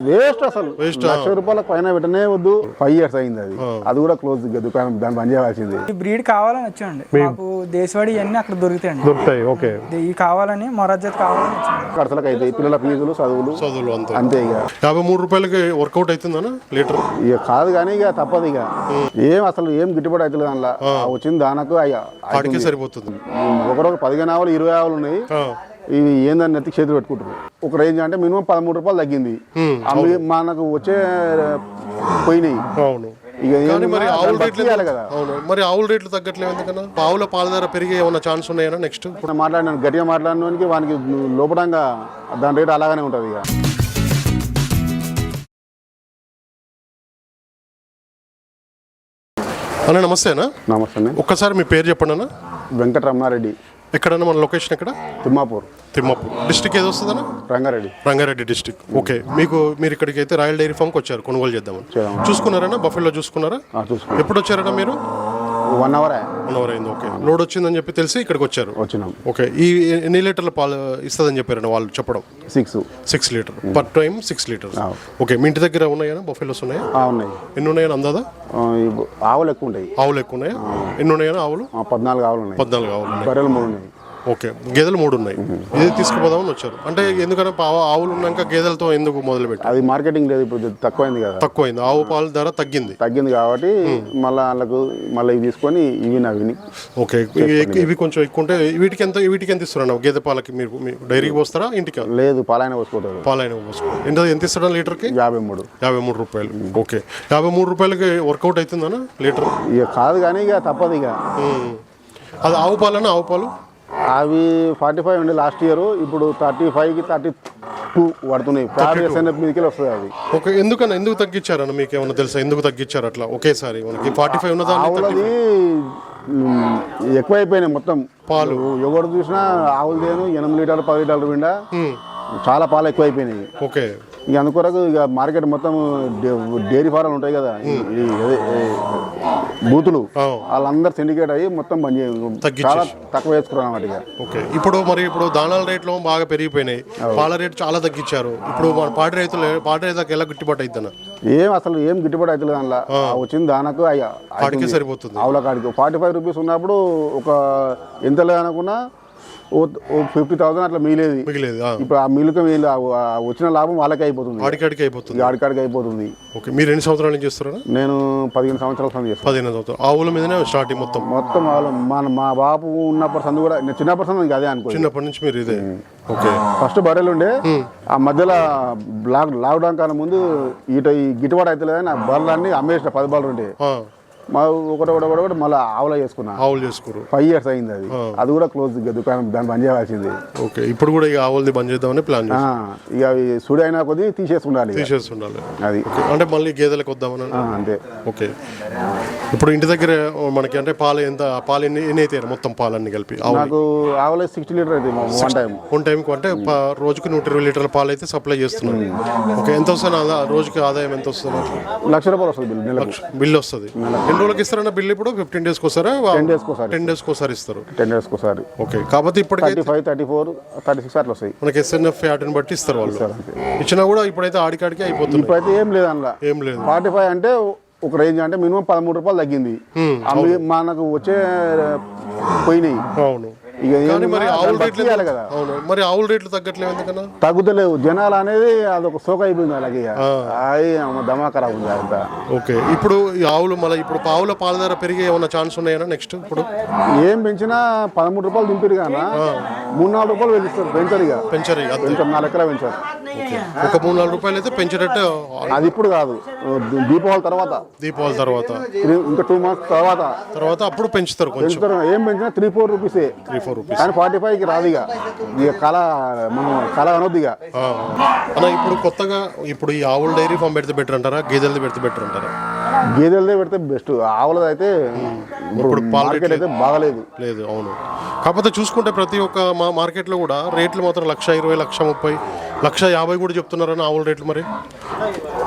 Waste అసలు. లక్ష రూపాయల పైన పెట్టనే వద్దు. ఫైవ్ ఇయర్స్ అయింది అది. అది కూడా క్లోజ్ దుకాణం దాన్ని బంద్ చేయవలసింది ఈ బ్రీడ్ కావాలని వచ్చామండి. మాకు దేశవాడి ఇవన్నీ అక్కడ దొరుకుతాయండి. దొరుకుతాయి ఓకే. ఈ కావాలని మొరాజత్ కావాలని ఖర్చులకు అయితే పిల్లల ఫీజులు చదువులు చదువులు అంతా. ఇక. యాభై మూడు రూపాయలకి వర్కౌట్ అవుతుందనా? లీటర్? ఇక కాదు కానీ ఇక తప్పదు ఇక. ఏం అసలు ఏం గిట్టుబాటు అవుతుంది దానిలో. ఆ. వచ్చిన దానకు అయ్యా సరిపోతుంది. ఒకరొక పదిహేను ఆవులు ఇరవై ఆవులు ఉన్నాయి. ఇవి ఏందని నెత్తికి చేతులు పెట్టుకుంటారు. ఒక రేంజ్ అంటే మినిమం పదమూడు రూపాయలు తగ్గింది. అవి మనకు వచ్చే పోయినాయి. ఇక మరి ఆవుల రేట్లు కదా. అవును. మరి ఆవుల రేట్లు తగ్గట్లేదు ఎందుకన్నా? ఆవుల పాల ధర పెరిగే ఛాన్స్ ఉన్నాయన్నా నెక్స్ట్ ఇప్పుడు మాట్లాడినాను గట్టిగా మాట్లాడినోనికి వానికి లోపడంగా దాని రేట్ అలాగనే ఉంటుంది ఇక. అన్న నమస్తేనా నమస్తే అండి. ఒక్కసారి మీ పేరు చెప్పండి అన్న. వెంకటరమణారెడ్డి. ఎక్కడన్నా మన లొకేషన్ ఎక్కడ? తిమ్మాపూర్. తిమ్మాపూర్. డిస్టిక్ ఏది వస్తుందన్న? రంగారెడ్డి. రంగారెడ్డి డిస్టిక్ ఓకే మీకు మీరు ఇక్కడికి అయితే రాయల్ డైరీ ఫామ్కి వచ్చారు కొనుగోలు చేద్దామని. చేద్దాం. చూసుకున్నారన్నా? బఫెల్లో చూసుకున్నారా? ఎప్పుడు వచ్చారన్నా మీరు? వన్ అవర్ వన్ అవర్ అయింది ఓకే లోడ్ వచ్చిందని చెప్పి తెలిసి ఇక్కడికి వచ్చారు. వచ్చినాం. ఓకే ఈ ఎన్ని లీటర్ల పాలు ఇస్తుందని చెప్పారన్న వాళ్ళు చెప్పడం? Six six liter. Per time six liters. Okay మీ ఇంటి దగ్గర ఉన్నాయా? బఫెలోస్ ఉన్నాయా? ఉన్నాయి. ఎన్ని ఉన్నాయని అందాదా? ఈ ఆవులు ఎక్కువ ఉంటాయి. ఆవులు ఎక్కువ ఉన్నాయా? ఎన్ని ఉన్నాయా ఆవులు? పద్నాలుగు ఆవులు ఉన్నాయి. పద్నాలుగు ఆవులు బర్రెలు మూడు ఉన్నాయి. ఓకే. గేదెలు మూడు ఉన్నాయి. ఇది తీసుకుపోదామని వచ్చారు. అంటే ఎందుకంటే ఆవులు ఉన్నాక గేదెలతో ఎందుకు మొదలు పెట్టి అది మార్కెటింగ్ లేదు ఇప్పుడు తక్కువైంది కదా. తక్కువైంది. ఆవు పాల ధర తగ్గింది. తగ్గింది కాబట్టి మళ్ళీ వాళ్ళకు మళ్ళీ ఇవి తీసుకొని ఇవి నవిని ఓకే. ఇవి- ఇవి కొంచెం ఎక్కువ ఉంటే వీటికి ఎంత వీటికి ఎంత ఇస్తున్నారు? గేదె పాలకి మీరు డైరీకి పోస్తారా? ఇంటికి లేదు పాలైన పోసుకుంటారు. పాలైన పోసుకో. ఎంత ఎంత ఇస్తారా లీటర్కి? యాభై మూడు. యాభై మూడు రూపాయలు. ఓకే. యాభై మూడు రూపాయలకి వర్కౌట్ అవుతుందనా లీటర్? ఇక కాదు కానీ ఇక తప్పదు ఇక. అది ఆవు పాలనా? ఆవు పాలు? అవి ఫార్టీ ఫైవ్ ఉండే లాస్ట్ ఇయర్. ఇప్పుడు థర్టీ ఫైవ్కి థర్టీ టూ పడుతున్నాయి. ఎస్ఎన్ఎఫ్ మీదకి వస్తుంది అది ఓకే ఎందుకన్నా ఎందుకు తగ్గించారన్న మీకు ఏమన్నా తెలుసా? ఎందుకు తగ్గించారు అట్లా ఒకేసారి? మనకి ఫార్టీ ఫైవ్ ఉన్నదా ఆవులది ఎక్కువైపోయినాయి మొత్తం. పాలు. ఎవరు చూసినా ఆవులు దేను ఎనిమిది లీటర్లు పది లీటర్లు విండా చాలా పాలు ఎక్కువైపోయినాయి. ఓకే. ఇక అందుకొరకు ఇక మార్కెట్ మొత్తం డైరీ ఫారాలు ఉంటాయి కదా. బూతులు. వాళ్ళందరూ సిండికేట్ అయ్యి మొత్తం తగ్గించేసి. చాలా తక్కువ వేసుకున్నాం అన్నమాట ఓకే. ఇప్పుడు మరి ఇప్పుడు దానాల రేట్లు బాగా పెరిగిపోయినాయి. పాల రేటు చాలా తగ్గించారు. ఇప్పుడు మన పాడి రైతులు పాడి రైతులకు ఎలా గిట్టుబాటు అవుతుందన్న ఏం అసలు ఏం గిట్టుబాటు అవుతుంది దానిలో. ఆ. వచ్చిన దానకు అయ్యా సరిపోతుంది. ఆవుల కాడికి. ఫార్టీ ఫైవ్ రూపీస్ ఉన్నప్పుడు ఒక ఎంత లేదనుకున్నా ఓ ఫిఫ్టీ థౌసండ్ అట్లా మిగిలేది. మిగిలేదు. ఇప్పుడు ఆ ఆ వచ్చిన లాభం వాళ్ళకే అయిపోతుంది. ఆడికాడికి అయిపోతుంది. ఆడికాడికి అయిపోతుంది. ఓకే మీరు ఎన్ని సంవత్సరాల నుంచి చేస్తారా నేను పదిహేను సంవత్సరాల సంది చేస్తాను పదిహేను సంవత్సరాలు. ఆవుల మీదనే స్టార్టింగ్ మొత్తం? మొత్తం వాళ్ళు మన మా బాపు ఉన్నప్పటి సంది కూడా నేను చిన్నప్పటి సంది అదే అనుకో చిన్నప్పటి నుంచి మీరు ఇదే? ఓకే. ఫస్ట్ బర్రెలు ఉండే ఆ మధ్యలో లాక్ లాక్డౌన్ కన్నా ముందు ఇట ఈ గిట్టుబాటు అయితే లేదని ఆ బర్రెలన్నీ అమ్మేసిన పది బర్రెలు ఉండే. మా ఒకటి ఒకటి ఒకటి మళ్ళీ ఆవుల చేసుకున్నా. ఆవులు చేసుకోరు ఫైవ్ ఇయర్స్ అయింది అది. అది కూడా క్లోజ్ దుకాణం దాన్ని బంద్ చేయవలసింది ఓకే ఇప్పుడు కూడా ఇక ఆవులది బంద్ చేద్దామని ప్లాన్ ఇక అవి సుడి అయినా కొద్దీ తీసేసుకుండాలి ఇక. చేసేస్తుండాలి అది అంటే మళ్ళీ గేదెలకు వద్దామని అంతే. ఓకే. ఇప్పుడు ఇంటి దగ్గర మనకి అంటే పాలు ఎంత పాలు ఎన్ని ఎన్ని అవుతాయి మొత్తం పాలన్నీ కలిపి నాకు ఆవులే సిక్స్టీ లీటర్ అయితే వన్ టైం వన్ టైంకి అంటే రోజుకు నూట ఇరవై లీటర్ల పాలు అయితే సప్లై చేస్తున్నారు ఓకే ఎంత వస్తుంది రోజుకి ఆదాయం ఎంత వస్తుంది లక్ష రూపాయలు వస్తుంది బిల్ నెలకు. బిల్ వస్తుంది. ఎన్ని రోజులకి ఇస్తారన్న బిల్ ఇప్పుడు? ఫిఫ్టీన్ డేస్కి వస్తారా టెన్ డేస్కి ఒకసారి టెన్ డేస్కి ఒకసారి ఇస్తారు. టెన్ డేస్కి ఒకసారి. ఓకే కాకపోతే ఇప్పటికైతే thirty five thirty four thirty six అట్లా వస్తాయి. మనకి ఎస్ఎన్ఎఫ్ యాడ్ని బట్టి ఇస్తారు వాళ్ళు. ఇచ్చినా కూడా ఇప్పుడైతే ఆడికాడికి అయిపోతుంది ఇప్పుడైతే ఏం లేదు అందులో. ఏం లేదు. ఫార్టీ ఫైవ్ అంటే ఒక రేంజ్ అంటే మినిమం పదమూడు రూపాయలు తగ్గింది. అవి మనకు వచ్చే పోయినాయి. అవును. ఇక మరి ఆవుల రేట్లు కదా. అవును మరి ఆవుల రేట్లు తగ్గట్లేదు ఎందుకన్నా? తగ్గుతలేవు. జనాలు అనేది అదొక సోక అయిపోయింది అలాగే ఇక. అది దమాకరా ఉంది అంతా. ఓకే. ఇప్పుడు ఈ ఆవులు మళ్ళీ ఇప్పుడు ఆవుల పాల ధర పెరిగే ఏమన్నా ఛాన్స్ ఉన్నాయన్నా నెక్స్ట్ ఇప్పుడు? ఏం పెంచినా పదమూడు రూపాయలు దింపారు కానీ మూడు నాలుగు రూపాయలు పెంచుతారు పెంచారు ఇక. పెంచరు ఇక. పెంచారు నాలుగు ఎకరా పెంచారు. ఒక మూడు నాలుగు రూపాయలు అయితే పెంచేటట్టు అది ఇప్పుడు కాదు. దీపావళి తర్వాత. దీపావళి తర్వాత. త్రీ- ఇంకా టూ మంత్స్ తర్వాత. తర్వాత అప్పుడు పెంచుతారు పెంచుతారు. ఏం పెంచినా త్రీ ఫోర్ రూపీసే త్రీ ఫోర్ రూపీస్. కానీ ఫార్టీ ఫైవ్కి రాదు ఇక. ఇక కళ మనం కళ అనొద్దు ఇక. అన్న ఇప్పుడు కొత్తగా ఇప్పుడు ఈ ఆవుల డైరీ ఫామ్ పెడితే బెటర్ అంటారా? గేదెలది పెడితే బెటర్ అంటారా? గేదెలదే పెడితే బెస్ట్. ఆవులది అయితే ఇప్పుడు మార్కెట్ అయితే బాగలేదు. లేదు అవును. కాకపోతే చూసుకుంటే ప్రతి ఒక్క మా మార్కెట్లో కూడా రేట్లు మాత్రం లక్ష ఇరవై లక్ష ముప్పై లక్ష యాభై కూడా చెప్తున్నారని ఆవుల రేట్లు మరి?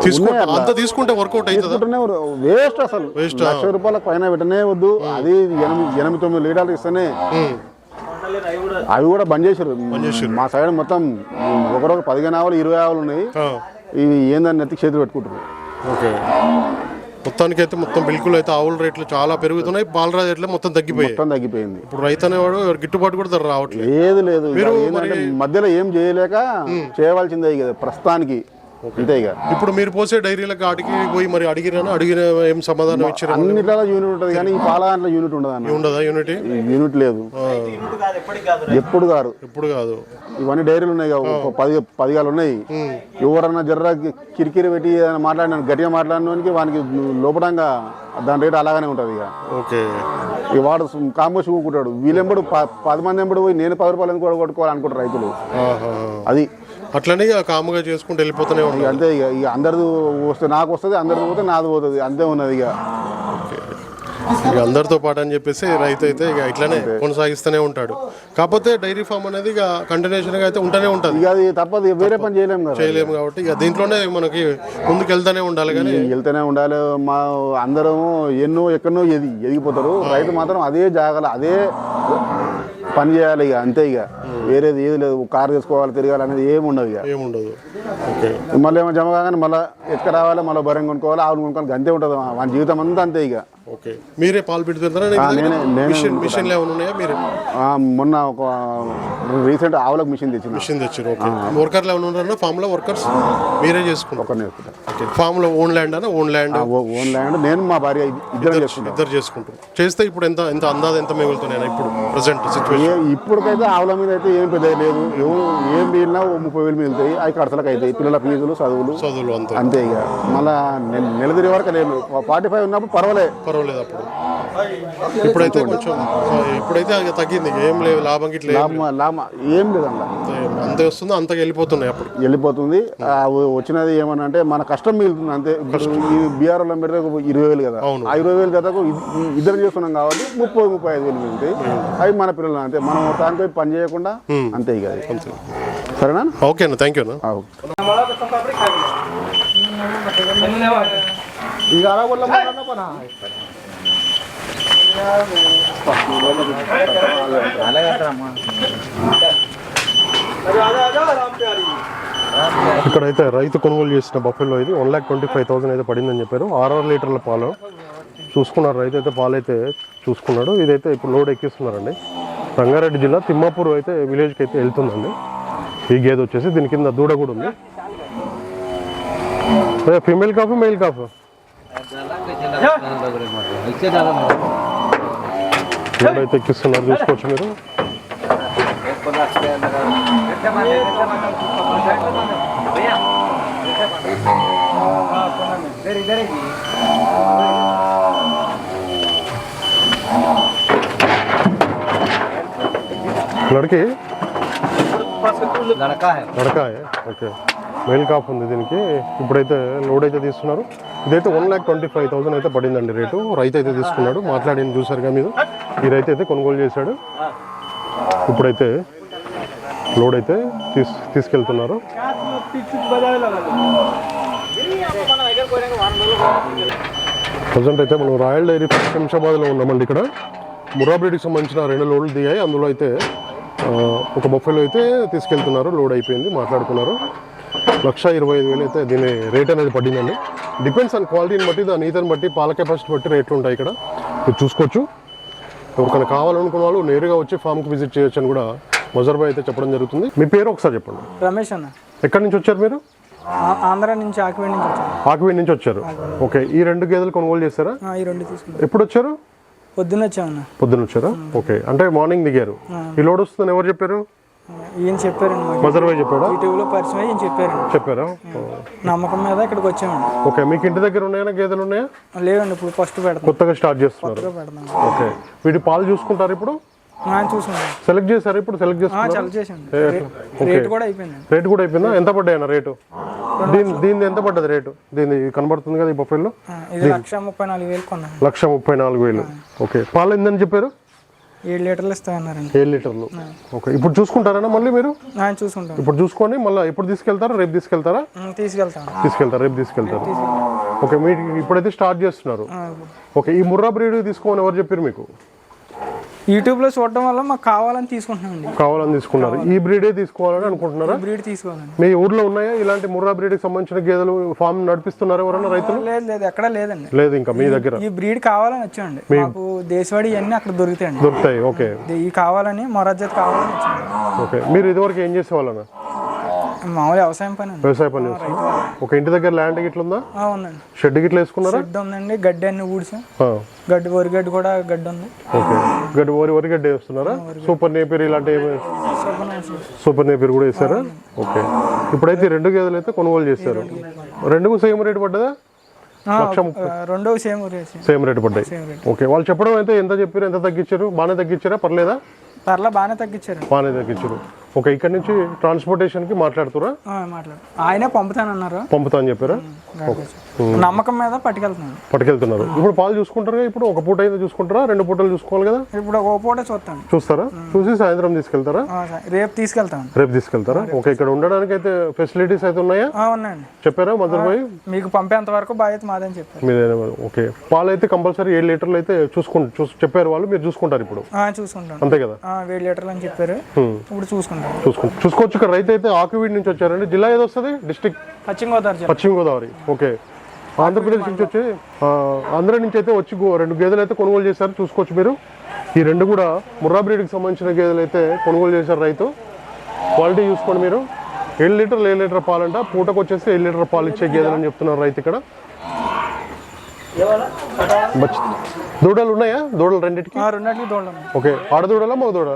తీసుకుంటే అంత తీసుకుంటే వర్కౌట్ అవుతుందా? తీసుకుంటూనే వేస్ట్ అసలు. లక్ష రూపాయల పైన పెట్టనే వద్దు. అది ఎనిమిది ఎనిమిది తొమ్మిది లీటర్లు ఇస్తేనే అవి కూడా బంద్ చేశారు మా సైడ్ మొత్తం ఒకరొక పదిహేను ఆవులు ఇరవై ఆవులు ఉన్నాయి. ఇవి ఏందని ఎత్తి చేతులు పెట్టుకుంటారు ఓకే. మొత్తానికి అయితే మొత్తం బిల్కుల్ అయితే ఆవుల రేట్లు చాలా పెరుగుతున్నాయి. పాల రేట్లు మొత్తం తగ్గిపోయాయి. మొత్తం తగ్గిపోయింది. ఇప్పుడు రైతు అనేవాడు గిట్టుబాటు కూడా ధర రావట్లేదు. ఏది లేదు. ఏంటంటే మధ్యలో ఏం చేయలేక చేయవలసిందే ఇక ప్రస్తుతానికి. అంతే ఇక. ఇప్పుడు మీరు పోసే డైరీలకు అడిగి పోయి మరి అడిగినా అడిగిన ఏం సమాధానం ఇచ్చారు అన్నిట్లలో యూనిట్ ఉంటుంది కానీ ఈ పాల దాంట్లో యూనిట్ ఉండదు అన్న ఉండదా యూనిటీ యూనిట్ లేదు ఎప్పుడు గారు ఇప్పుడు కాదు. ఇవన్నీ డైరీలు ఉన్నాయి కదా, ఒక పది పదిగాలు ఉన్నాయి. ఎవరన్నా జర్ర కిరికిరి పెట్టి మాట్లాడిన గట్టిగా మాట్లాడినోనికి వానికి లోపడంగా దాని రేటు అలాగనే ఉంటుంది ఇక. ఓకే. ఇక వాడు కాంబోస్ ఊకుంటాడు. వీళ్ళెంబడు పది మంది ఎంబడి పోయి నేను పది రూపాయలు ఎందుకు కొట్టుకోవాలి అనుకుంటారు రైతులు. అది అట్లనే కాముగా చేసుకుంటూ వెళ్ళిపోతూనే ఇక ఉంటాం అంతే ఇక ఇక అందరిది వస్తే నాకు వస్తుంది అందరిది పోతే నాది పోతుంది అంతే ఉన్నది ఇక. ఇక అందరితో పాటు అని చెప్పేసి రైతు అయితే ఇక ఇట్లానే కొనసాగిస్తూనే ఉంటాడు. కాకపోతే డైరీ ఫామ్ అనేది ఇక కంటిన్యూషన్గా అయితే ఉంటూనే ఉంటుంది. ఇక అది తప్పదు ఇక వేరే పని చేయలేము కదా. చేయలేము కాబట్టి ఇక దీంట్లోనే మనకి ముందుకు వెళ్తానే ఉండాలి కానీ వెళ్తూనే ఉండాలి. మా అందరము ఎన్నో ఎక్కడనో ఎది ఎదిగిపోతారు. రైతు మాత్రం అదే జాగాల అదే పని చేయాలి ఇక అంతే ఇక. వేరేది ఏది లేదు. కారు తీసుకోవాలి తిరగాలి అనేది ఏమి ఉండదు ఇక. ఏముండదు ఓకే. మళ్ళీ ఏమో జమ కాగానే మళ్ళీ ఎక్కడ రావాలి మళ్ళీ బరం కొనుక్కోవాలి ఆవులు కొనుక్కోవాలి అంతే ఉంటుంది మన జీవితం అంతా అంతే ఇక. ఓకే. మీరే పాలు నేనే- మిషన్ మిషన్లు ఏమైనా ఉన్నాయా? మీరే. ఆ, మొన్న ఒక రీసెంట్ ఆవులకు మిషన్ తెచ్చిన. మిషన్ తెచ్చారు. ఓకే. వర్కర్లు ఏమైనా ఉన్నారా? ఫామ్లో వర్కర్స్? మీరే చేసుకుంటారు. ఓకే. ఫామ్లో ఓన్ ల్యాండ్? అనా ఓన్ ల్యాండ్ ఓన్ ల్యాండ్. నేను మా భార్య ఇద్దరం చేసుకుంటాం. ఇద్దరు చేసుకుంటారు. చేస్తే ఇప్పుడు ఎంత ఎంత అందాజ ఎంత మిగులుతున్నాయి ఇప్పుడు ప్రజెంట్ సిచ్యువేషన్ ఏ ఇప్పటికైతే ఆవుల మీద అయితే ఏం పెద్ద లేదు. ఎవరు ఏం మిగిలినా ఓ ముప్పై వేలు మిగులుతాయి అవి ఖర్చులకు అవుతాయి. పిల్లల ఫీజులు చదువులు. చదువులు అంత. అంతే ఇక. మళ్ళా నె- నెల తిరిగే వరకు లేదు. ఫార్టీ ఫైవ్ ఉన్నప్పుడు పర్వాలేదు పర్వాలేదు అప్పుడు. ఇప్పుడైతే కొంచెం ఇప్పుడైతే తగ్గింది. ఏం లేదు. లాభం గిట్ల లాభం లాభం ఏం లేదు అందులో లేదు. అంత వస్తుందో. అంతగా వెళ్ళిపోతున్నాయి అప్పుడు. వెళ్ళిపోతుంది. వచ్చినది ఏమన్నా అంటే మన కష్టం మిగులుతుంది అంతే. ఈ బీఆర్ఓలో పెడితే ఒక ఇరవై వేలు కదా. ఆ ఇరవై వేలు కదా ఇద్దరు చేస్తున్నాం కాబట్టి ముప్పై ముప్పై ఐదు వేలు మిగులుతాయి అవి మన పిల్లలు అంతే. మనం దానిపై పని చేయకుండా అంతే ఇక. సరేనా ఓకే అన్న థ్యాంక్ యూ అన్న. ఓకే. ఇక్కడైతే రైతు కొనుగోలు చేసిన బఫెల్లో ఇది. One lakh twenty five thousand అయితే పడిందని చెప్పారు. ఆరు లీటర్ల పాలు. చూసుకున్నారు రైతు అయితే పాలు అయితే చూసుకున్నాడు. ఇదైతే ఇప్పుడు లోడ్ ఎక్కిస్తున్నారండి. రంగారెడ్డి జిల్లా తిమ్మాపూర్ అయితే విలేజ్కి అయితే వెళ్తుందండి. ఈ గేదె వచ్చేసి దీని కింద దూడ కూడా ఉంది. ఫీమేల్ కాఫ్ మెయిల్ కాఫ్ అయితే ఎక్కిస్తున్నారు చూసుకోవచ్చు మీరు. లड़की లడకి లడకా ఓకే మెయిల్ కాఫ్ ఉంది దీనికి. ఇప్పుడైతే లోడ్ అయితే తీసుకున్నారు ఇదైతే one lakh twenty five thousand అయితే పడిందండి రేటు. రైతు అయితే తీసుకున్నాడు. మాట్లాడిన చూసారుగా మీరు. ఈ రైతు అయితే కొనుగోలు చేశాడు. ఇప్పుడైతే లోడ్ అయితే తీసు తీసుకెళ్తున్నారు. ప్రజెంట్ అయితే మనం రాయల్ డైరీ శంషాబాద్లో ఉన్నామండి ఇక్కడ. మురాబ్రిడ్కి సంబంధించిన రెండు లోడ్లు దిగాయి. అందులో అయితే ఒక బొఫెలో అయితే తీసుకెళ్తున్నారు లోడ్ అయిపోయింది మాట్లాడుకున్నారు. లక్ష ఇరవై ఐదు వేలు అయితే దీని రేట్ అనేది పడిందండి. డిపెండ్స్ ఆన్ క్వాలిటీని బట్టి దాని ఈతని బట్టి పాల కెపాసిటీ బట్టి రేట్లు ఉంటాయి ఇక్కడ. మీరు చూసుకోవచ్చు. ఎవరికైనా కావాలనుకున్న వాళ్ళు నేరుగా వచ్చి ఫామ్కి విజిట్ చేయొచ్చు అని కూడా మజర్బాయ్ అయితే చెప్పడం జరుగుతుంది. మీ పేరు ఒకసారి చెప్పండి. రమేష్ అన్న. ఎక్కడి నుంచి వచ్చారు మీరు? ఆంధ్ర నుంచి ఆకివేడి నుంచి వచ్చాను. ఆకువీ నుంచి వచ్చారు. ఓకే ఈ రెండు గేదెలు కొనుగోలు చేస్తారా ఈ రెండు తీసుకున్నాం. ఎప్పుడు వచ్చారు పొద్దున్న వచ్చామన్న. పొద్దున్న వచ్చారా? ఓకే. అంటే మార్నింగ్ దిగారు. ఈ లోడ్ వస్తుందని ఎవరు చెప్పారు? ఈయన చెప్పారండి మాకు. మజర్బాయ్ చెప్పాడా? యూట్యూబ్లో పరిచయం ఈయన చెప్పారండి. చెప్పారా? నమ్మకం మీద ఇక్కడికి వచ్చామండి. ఓకే. మీకు ఇంటి దగ్గర ఉన్నాయా? గేదెలు ఉన్నాయా? లేదండి ఇప్పుడు ఫస్ట్ పెడతాం. కొత్తగా స్టార్ట్ చేస్తున్నారు. ఓకే. వీటి పాలు చూసుకుంటారు ఇప్పుడు? సెలెక్ట్ చేశారు ఇప్పుడు? సెలెక్ట్ చేస్తున్నారు రేట్. కూడా అయిపోయిందండి రేట్ కూడా అయిపోయిందా? ఎంత పడ్డాయన్న రేటు? దీని దీని ఎంత పడ్డది రేటు? దీని కనబడుతుంది కదా ఈ బొఫెల్లో? లక్ష ముప్పై నాలుగు వేలు కొన్నాను. లక్ష ముప్పై నాలుగు వేలు. ఓకే. పాలు ఎందని చెప్పారు? ఏడు లీటర్లు ఇస్తామన్నారండి. ఏడు లీటర్లు. ఓకే. ఇప్పుడు చూసుకుంటారా మళ్ళీ మీరు? ఆ, చూసుకుంటాం ఇప్పుడు చూసుకోండి మళ్ళీ ఎప్పుడు తీసుకెళ్తారా? రేపు తీసుకెళ్తారా? ఉమ్, తీసుకెళ్తాం తీసుకెళ్తారు? రేపు తీసుకెళ్తారు? ఓకే. మీరు ఇప్పుడైతే స్టార్ట్ చేస్తున్నారు. ఓకే. ఈ ముర్రా బ్రీడ్ తీసుకోమని ఎవరు చెప్పారు మీకు? యూట్యూబ్లో చూడడం వల్ల మాకు కావాలని తీసుకుంటున్నామండి. కావాలని తీసుకున్నారు. ఈ బ్రీడే తీసుకోవాలని అనుకుంటున్నారా? బ్రీడ్ తీసుకోవాలండి. మీ ఊర్లో ఉన్నాయా? ఇలాంటి ముర్రా బ్రీడ్కి సంబంధించిన గేదెలు ఫామ్ నడిపిస్తున్నారా ఎవరైనా రైతులు? లేదు లేదు. ఎక్కడ లేదండి. లేదు ఇంకా మీ దగ్గర. ఈ బ్రీడ్ కావాలని వచ్చామండి. మాకు దేశవాడి ఇవన్నీ అక్కడ దొరుకుతాయండి. దొరుకుతాయి. ఓకే. ఈ కావాలని మొరాజత్ కావాలని వచ్చామండి ఓకే. మీరు ఇదివరకు ఏం చేసేవాళ్ళనా? మామూలు వ్యవసాయం పని వ్యవసాయ పని ఒక ఇంటి దగ్గర ల్యాండ్ గిట్ల ఉందా ఉందండి. షెడ్ గిట్ల వేసుకున్నారా? గడ్డి ఉందండి గడ్డి అన్ని ఊడిసాం గడ్డి వరి గడ్డి కూడా గడ్డి ఉంది. ఓకే. గడ్డి వరి వరి గడ్డి వేస్తున్నారా? సూపర్ నేపీర్ ఇలాంటి సూపర్ నేపీర్ కూడా వేస్తారా ఓకే. ఇప్పుడైతే రెండు గేదెలు అయితే కొనుగోలు చేశారు. రెండు సేమ్ రేట్ పడ్డదా? రెండవ సేమ్ ఊరేసి సేమ్ రేట్ పడ్డాయి. ఓకే. వాళ్ళు చెప్పడం అయితే ఎంత చెప్పారు ఎంత తగ్గించారు? బాగానే తగ్గించారా? పర్లేదా? పర్లా బాగానే తగ్గించారు. బాగానే తగ్గించారు. ఓకే ఇక్కడ నుంచి ట్రాన్స్పోర్టేషన్కి మాట్లాడుతురా మాట్లాడు. ఆయనే పంపుతానన్నారు. పంపుతా అని చెప్పారా నమ్మకం మీద పట్టుకెళ్తున్నాను. పట్టుకెళ్తున్నారు. ఇప్పుడు పాలు చూసుకుంటారు ఇప్పుడు? ఒక పూట అయితే చూసుకుంటారా? రెండు పూటలు చూసుకోవాలి కదా? ఇప్పుడు ఒక పూట చూస్తాను. చూస్తారా? చూసి సాయంత్రం తీసుకెళ్తారా. రేపు తీసుకెళ్తాను. రేపు తీసుకెళ్తారా? ఓకే ఇక్కడ ఉండడానికి అయితే ఫెసిలిటీస్ అయితే ఉన్నాయా? ఉన్నాయండి. చెప్పారా మధుర భాయ్? మీకు పంపేంత వరకు బాధ్యత మాదని చెప్పారు. మీదేనా? ఓకే. పాలు అయితే కంపల్సరీ ఏడు లీటర్లు అయితే చూసుకుంటు చూసి చెప్పారు వాళ్ళు మీరు చూసుకుంటారు ఇప్పుడు. చూసుకుంటాను. అంతే కదా? వేడి లీటర్లు అని చెప్పారు. ఇప్పుడు చూసుకుంటాను. చూసుకుంటు చూసుకోవచ్చు. ఇక్కడ రైతు అయితే ఆకువీడి నుంచి వచ్చారండి. జిల్లా ఏది వస్తుంది? డిస్టిక్? పశ్చిమ గోదావరి పశ్చిమ గోదావరి ఓకే. ఆంధ్రప్రదేశ్ నుంచి వచ్చి ఆంధ్ర నుంచి అయితే వచ్చి రెండు గేదెలు అయితే కొనుగోలు చేశారు. చూసుకోవచ్చు మీరు. ఈ రెండు కూడా ముర్రా బ్రీడ్కి సంబంధించిన గేదెలు అయితే కొనుగోలు చేశారు రైతు. క్వాలిటీ చూసుకోండి మీరు. ఏడు లీటర్లు ఏడు లీటర్ పాలంట. పూటకు వచ్చేసి ఏడు లీటర్ పాలు ఇచ్చే గేదెలు అని చెప్తున్నారు రైతు ఇక్కడ. దూడలు ఉన్నాయా? దూడలు రెండింటికి? దూడలు ఓకే. ఆడదూడలా మగ దూడ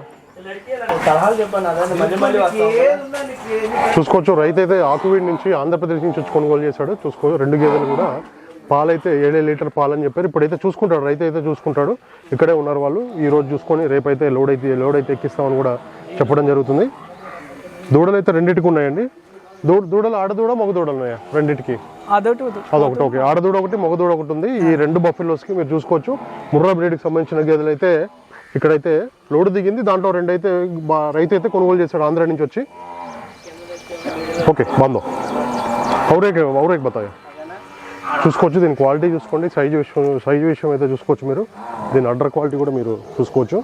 చూసుకోవచ్చు. రైతు అయితే ఆకువీడి నుంచి ఆంధ్రప్రదేశ్ నుంచి వచ్చి కొనుగోలు చేశాడు. చూసుకో రెండు గేదెలు కూడా పాలైతే ఏడే లీటర్ పాలని చెప్పారు. ఇప్పుడైతే చూసుకుంటాడు రైతు అయితే చూసుకుంటాడు. ఇక్కడే ఉన్నారు వాళ్ళు. ఈ రోజు చూసుకొని రేపైతే లోడ్ అయితే లోడ్ అయితే ఎక్కిస్తామని కూడా చెప్పడం జరుగుతుంది. దూడలు అయితే రెండింటికి ఉన్నాయండి. దూ దూడలు ఆడదూడ మగ దూడలు ఉన్నాయా? రెండింటికి? అదొకటి ఓకే. ఆడదూడ ఒకటి మగదూడ ఒకటి ఉంది. ఈ రెండు బఫెలోస్కి మీరు చూసుకోవచ్చు. ముర్రా బ్రీడ్కి సంబంధించిన గేదెలు అయితే ఇక్కడైతే లోడ్ దిగింది దాంట్లో రెండు అయితే రైతు అయితే కొనుగోలు చేశాడు ఆంధ్ర నుంచి వచ్చి. ఓకే బాందో ఔరేక్ ఔరేక్ బతాయా చూసుకోవచ్చు దీని క్వాలిటీ చూసుకోండి సైజు విషయం సైజు విషయం అయితే చూసుకోవచ్చు మీరు. దీని అడ్డర్ క్వాలిటీ కూడా మీరు చూసుకోవచ్చు.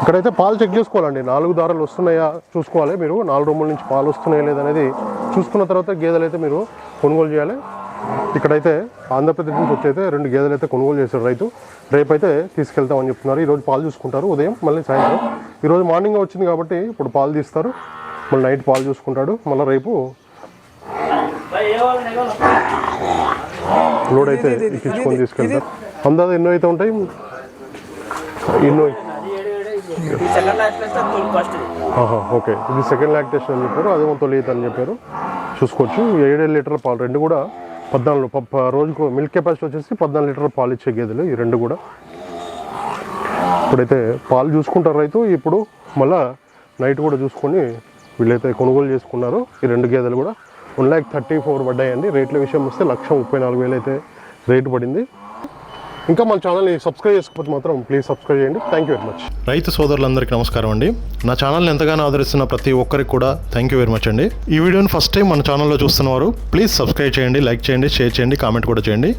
ఇక్కడైతే పాలు చెక్ చేసుకోవాలండి. నాలుగు దారాలు వస్తున్నాయా చూసుకోవాలి మీరు. నాలుగు రూముల నుంచి పాలు వస్తున్నాయా లేదనేది చూసుకున్న తర్వాత గేదెలు అయితే మీరు కొనుగోలు చేయాలి. ఇక్కడైతే ఆంధ్రప్రదేశ్ నుంచి వచ్చి అయితే రెండు గేదెలు అయితే కొనుగోలు చేశారు రైతు. రేపైతే తీసుకెళ్తామని చెప్తున్నారు. ఈరోజు పాలు చూసుకుంటారు. ఉదయం మళ్ళీ సాయంత్రం. ఈరోజు మార్నింగ్ వచ్చింది కాబట్టి ఇప్పుడు పాలు తీస్తారు. మళ్ళీ నైట్ పాలు చూసుకుంటాడు. మళ్ళీ రేపు లోడ్ అయితే ఎక్కించుకొని తీసుకెళ్తారు. అందాజ ఎన్నో అయితే ఉంటాయి? ఎన్నో. ఓకే. ఇది సెకండ్ లాక్టేషన్ అని చెప్పారు. అదేమో తొలి అని చెప్పారు. చూసుకోవచ్చు. ఏడేడు లీటర్ల పాలు. రెండు కూడా పద్నాలుగు ప- రోజుకు మిల్క్ కెపాసిటీ వచ్చేసి పద్నాలుగు లీటర్ పాలు ఇచ్చే గేదెలు ఈ రెండు కూడా. ఇప్పుడైతే పాలు చూసుకుంటారు రైతు ఇప్పుడు మళ్ళా నైట్ కూడా చూసుకొని వీళ్ళైతే కొనుగోలు చేసుకున్నారు. ఈ రెండు గేదెలు కూడా వన్ ల్యాక్ థర్టీ ఫోర్ పడ్డాయండి. రేట్ల విషయం వస్తే లక్ష ముప్పై నాలుగు వేలు అయితే రేటు పడింది. ఇంకా మన ఛానల్ని సబ్స్క్రైబ్ చేసుకోకపోతే మాత్రం ప్లీజ్ సబ్స్క్రైబ్ చేయండి. థ్యాంక్ యూ వెరీ మచ్ రైతు సోదరులందరికీ నమస్కారం అండి. నా ఛానల్ని ఎంతగానో ఆదరిస్తున్న ప్రతి ఒక్కరికి కూడా థ్యాంక్ యూ వెరీ మచ్ అండి. ఈ వీడియోని ఫస్ట్ టైం మన ఛానల్లో చూస్తున్నవారు ప్లీజ్ సబ్స్క్రైబ్ చేయండి లైక్ చేయండి షేర్ చేయండి కామెంట్ కూడా చేయండి.